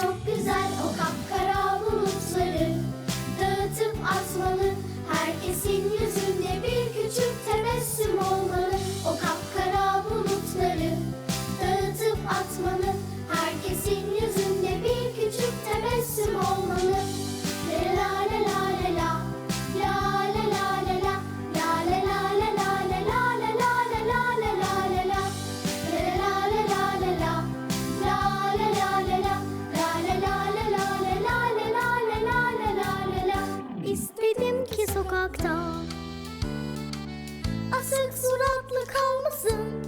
çok güzel o kapkara. sokakta. Asık suratlı kalmasın.